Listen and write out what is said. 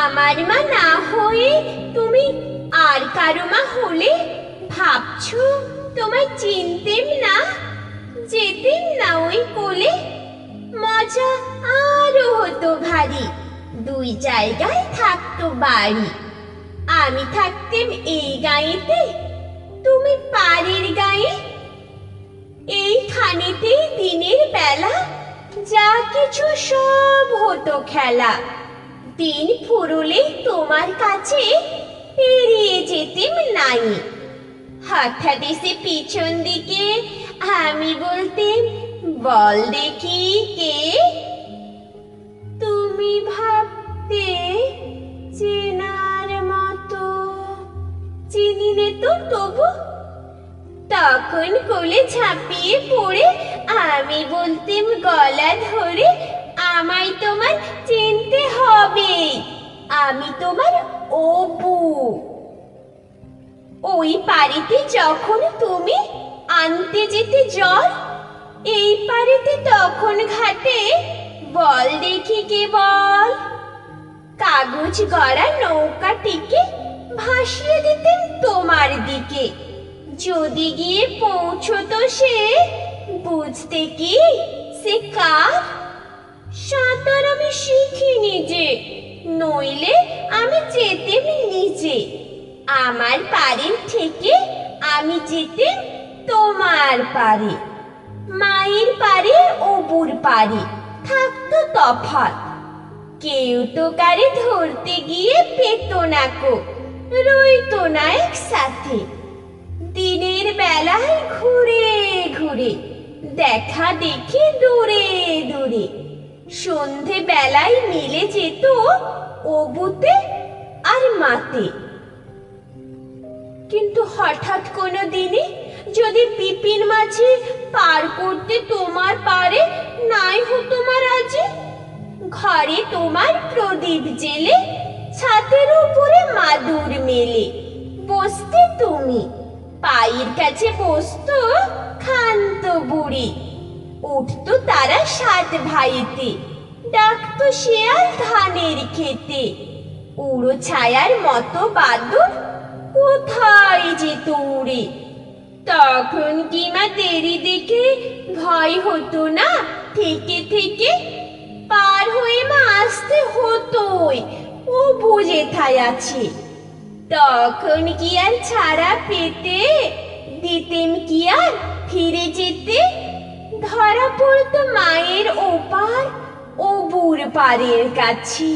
আমার মা না হয়ে তুমি আর কারও মা হলে ভাবছ তোমায় চিনতেম না? যেতেম না ওই কোলে? মজা আরও হতো ভারী। দুই জায়গায় থাকতো বাড়ি। আমি থাকতেম এই গাঁয়েতে, তুমি পাড়ের গায়ে। এইখানেতেই দিনের বেলা যা কিছু সব হতো খেলা। দিন ফুরুলে তোমার কাছে পেরিয়ে যেতেম নাই। হঠাৎ এসে পিছন দিকে আমি বলতেম, বল দেখি কে? তুমি ভাবতে চেনার মতো চিনিলে তো তবু। তখন কোলে ঝাঁপিয়ে পড়ে আমি বলতেম, গলা ধরে আমায় তোমার আমি তোমার অপু। ওই বাড়িতে যখন তুমি আনতে যেতে জল এই পাড়িতে তখন ঘাটে বল দেখি কে বল। কাগজ গড়া নৌকাটিকে ভাসিয়ে দিতেন তোমার দিকে। যদি গিয়ে পৌঁছতো সে, বুঝতে কি সে কার? সাঁতার আমি শিখিনি যে। নইলে আমি যেতেম নিজে। আমার পাড়ের থেকে আমি যেতেম তোমার পারে মায়ের পারে অবুর পারে থাকতো তফাৎ। কেউ তো কারে ধরতে গিয়ে পেত না কো রইতো না একসাথে। দিনের বেলায় ঘুরে ঘুরে, দেখা দেখি দূরে দূরে। সন্ধে বেলায় মিলে যেত অবুতে আর মাতে। কিন্তু হঠাৎ কোনো দিনে যদি পিপিন মাঝি পার করতে তোমার পারে নাই হতো তোমার আজি ঘরে তোমার প্রদীপ জেলে ছাদের উপরে মাদুর মেলে। বসতে তুমি, পায়ের কাছে বসতো খান্ত বুড়ি। উঠতো তারা সাত ভাইতে। ডাকতো শেয়াল ধানের খেতে। উড়ো ছায়ার মতো বাদুর কোথায় যেত উড়ে তখন কি মা দেরি দেখে ভয় হতো না? থেকে থেকে পার হয়ে মা আসতে হতোই, ও বুঝে থাই আছে। তখন কি আর ছাড়া পেতে? দিতেম কি আর ফিরে যেতে? ধরা পড়তো মায়ের ওপার ও বুড় কাছে।